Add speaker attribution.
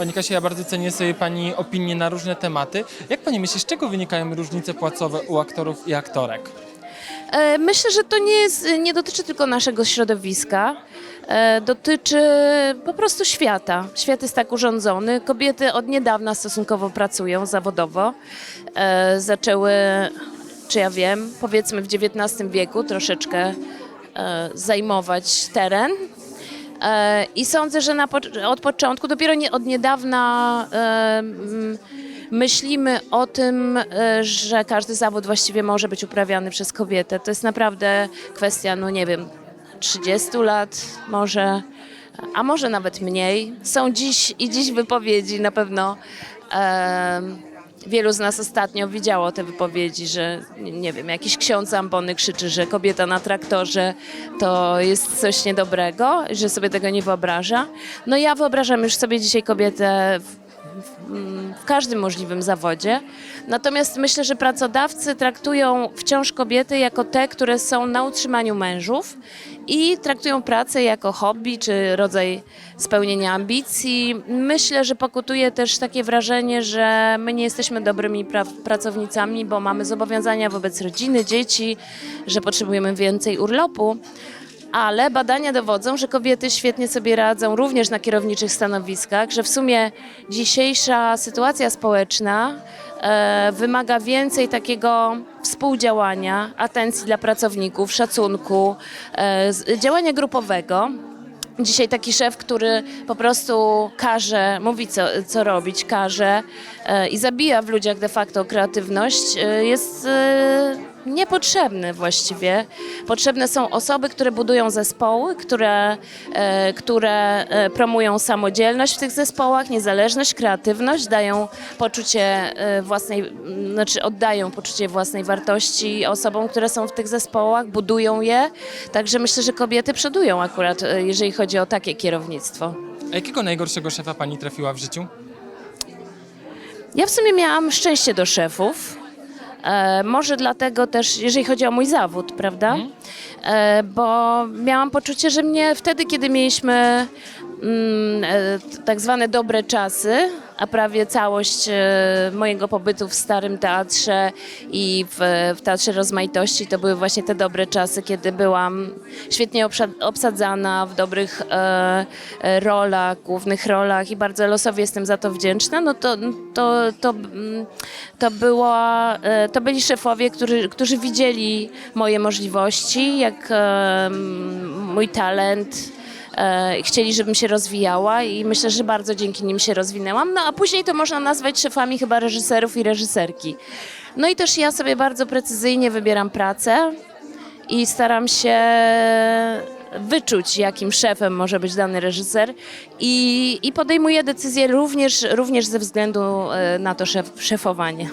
Speaker 1: Pani Kasia, ja bardzo cenię sobie Pani opinie na różne tematy. Jak Pani myśli, z czego wynikają różnice płacowe u aktorów i aktorek?
Speaker 2: E, Myślę, że to nie, jest, nie dotyczy tylko naszego środowiska. E, Dotyczy po prostu świata. Świat jest tak urządzony. Kobiety od niedawna stosunkowo pracują zawodowo. E, Zaczęły, czy ja wiem, powiedzmy w XIX wieku troszeczkę zajmować teren. E, I sądzę, że od początku, dopiero nie, od niedawna e, myślimy o tym, e, że każdy zawód właściwie może być uprawiany przez kobietę. To jest naprawdę kwestia, no nie wiem, 30 lat może, a może nawet mniej. Są dziś i dziś wypowiedzi na pewno. Wielu z nas ostatnio widziało te wypowiedzi, że nie wiem, jakiś ksiądz ambony krzyczy, że kobieta na traktorze to jest coś niedobrego, że sobie tego nie wyobraża. No ja wyobrażam już sobie dzisiaj kobietę w, w, każdym możliwym zawodzie. Natomiast myślę, że pracodawcy traktują wciąż kobiety jako te, które są na utrzymaniu mężów i traktują pracę jako hobby czy rodzaj spełnienia ambicji. Myślę, że pokutuje też takie wrażenie, że my nie jesteśmy dobrymi pra- pracownicami, bo mamy zobowiązania wobec rodziny, dzieci, że potrzebujemy więcej urlopu. Ale badania dowodzą, że kobiety świetnie sobie radzą również na kierowniczych stanowiskach, że w sumie dzisiejsza sytuacja społeczna e, wymaga więcej takiego współdziałania, atencji dla pracowników, szacunku, e, działania grupowego. Dzisiaj taki szef, który po prostu każe, mówi co, co robić, każe e, i zabija w ludziach de facto kreatywność, e, jest e, niepotrzebny właściwie. Potrzebne są osoby, które budują zespoły, które, e, które e, promują samodzielność w tych zespołach, niezależność, kreatywność, dają poczucie e, własnej, m, znaczy oddają poczucie własnej wartości osobom, które są w tych zespołach, budują je. Także myślę, że kobiety przodują akurat, e, jeżeli chodzi o takie kierownictwo.
Speaker 1: A jakiego najgorszego szefa Pani trafiła w życiu?
Speaker 2: Ja w sumie miałam szczęście do szefów. E, może dlatego też, jeżeli chodzi o mój zawód, prawda? E, bo miałam poczucie, że mnie wtedy, kiedy mieliśmy tak zwane dobre czasy, a prawie całość e, mojego pobytu w Starym Teatrze i w, w Teatrze Rozmaitości to były właśnie te dobre czasy, kiedy byłam świetnie obsadzana w dobrych e, e, rolach, głównych rolach i bardzo losowi jestem za to wdzięczna, no to, to, to, mm, to, była, e, to byli szefowie, którzy, którzy widzieli moje możliwości, jak e, mój talent, e, chcieli, żebym się rozwijała i myślę, że bardzo dzięki nim się rozwinęłam. No a później to można nazwać szefami chyba reżyserów i reżyserki. No i też ja sobie bardzo precyzyjnie wybieram pracę i staram się wyczuć, jakim szefem może być dany reżyser i, i podejmuję decyzje również, również ze względu e, na to szef, szefowanie.